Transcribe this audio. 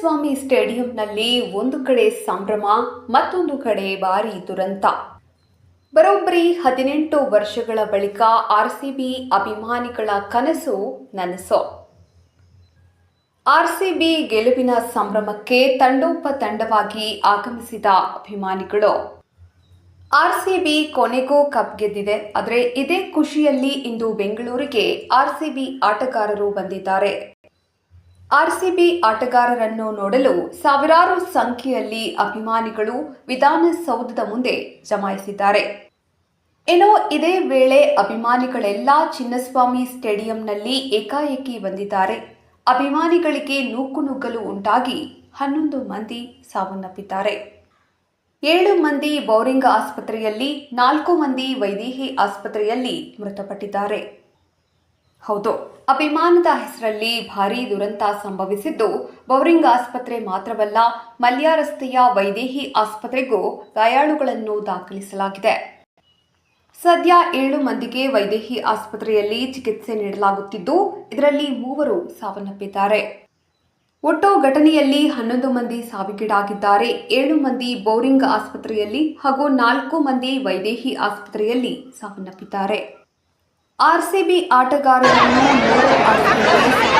ಚಿನ್ನಸ್ವಾಮಿ ಸ್ಟೇಡಿಯಂನಲ್ಲಿ ಒಂದು ಕಡೆ ಸಂಭ್ರಮ, ಮತ್ತೊಂದು ಕಡೆ ಭಾರಿ ದುರಂತ. ಬರೋಬ್ಬರಿ ಹದಿನೆಂಟು ವರ್ಷಗಳ ಬಳಿಕ ಆರ್ಸಿಬಿ ಅಭಿಮಾನಿಗಳ ಕನಸು ನನಸು. ಬಿ ಗೆಲುವಿನ ಸಂಭ್ರಮಕ್ಕೆ ತಂಡೋಪ ತಂಡವಾಗಿ ಆಗಮಿಸಿದ ಅಭಿಮಾನಿಗಳು. ಆರ್ಸಿಬಿ ಕೊನೆಗೂ ಕಪ್ ಗೆದ್ದಿದೆ, ಆದರೆ ಇದೇ ಖುಷಿಯಲ್ಲಿ ಇಂದು ಬೆಂಗಳೂರಿಗೆ ಆರ್ಸಿಬಿ ಆಟಗಾರರು ಬಂದಿದ್ದಾರೆ. ಆರ್ಸಿಬಿ ಆಟಗಾರರನ್ನು ನೋಡಲು ಸಾವಿರಾರು ಸಂಖ್ಯೆಯಲ್ಲಿ ಅಭಿಮಾನಿಗಳು ವಿಧಾನಸೌಧದ ಮುಂದೆ ಜಮಾಯಿಸಿದ್ದಾರೆ. ಏನೋ ಇದೇ ವೇಳೆ ಅಭಿಮಾನಿಗಳೆಲ್ಲ ಚಿನ್ನಸ್ವಾಮಿ ಸ್ಟೇಡಿಯಂನಲ್ಲಿ ಏಕಾಏಕಿ ಬಂದಿದ್ದಾರೆ. ಅಭಿಮಾನಿಗಳಿಗೆ ನೂಕು ನುಗ್ಗಲು ಉಂಟಾಗಿ ಹನ್ನೊಂದು ಮಂದಿ ಸಾವನ್ನಪ್ಪಿದ್ದಾರೆ. ಏಳು ಮಂದಿ ಬೌರಿಂಗ್ ಆಸ್ಪತ್ರೆಯಲ್ಲಿ ನಾಲ್ಕು ಮಂದಿ ವೈದೇಹಿ ಆಸ್ಪತ್ರೆಯಲ್ಲಿ ಮೃತಪಟ್ಟಿದ್ದಾರೆ. ಹೌದು. ಅಭಿಮಾನದ ಹೆಸರಲ್ಲಿ ಭಾರೀ ದುರಂತ ಸಂಭವಿಸಿದ್ದು ಬೌರಿಂಗ್ ಆಸ್ಪತ್ರೆ ಮಾತ್ರವಲ್ಲ, ಮಲ್ಯ ರಸ್ತೆಯ ವೈದೇಹಿ ಆಸ್ಪತ್ರೆಗೂ ಗಾಯಾಳುಗಳನ್ನು ದಾಖಲಿಸಲಾಗಿದೆ. ಸದ್ಯ ಏಳು ಮಂದಿಗೆ ವೈದೇಹಿ ಆಸ್ಪತ್ರೆಯಲ್ಲಿ ಚಿಕಿತ್ಸೆ ನೀಡಲಾಗುತ್ತಿದ್ದು, ಇದರಲ್ಲಿ ಮೂವರು ಸಾವನ್ನಪ್ಪಿದ್ದಾರೆ. ಒಟ್ಟು ಘಟನೆಯಲ್ಲಿ ಹನ್ನೊಂದು ಮಂದಿ ಸಾವಿಗೀಡಾಗಿದ್ದಾರೆ. ಏಳು ಮಂದಿ ಬೌರಿಂಗ್ ಆಸ್ಪತ್ರೆಯಲ್ಲಿ ಹಾಗೂ ನಾಲ್ಕು ಮಂದಿ ವೈದೇಹಿ ಆಸ್ಪತ್ರೆಯಲ್ಲಿ ಸಾವನ್ನಪ್ಪಿದ್ದಾರೆ. ಆರ್ಸಿಬಿ ಆಟಗಾರರನ್ನು ಮೂರು ಆಟಗಳಲ್ಲಿ ಸಾಕಷ್ಟು ಸಂಖ್ಯೆಯಲ್ಲಿ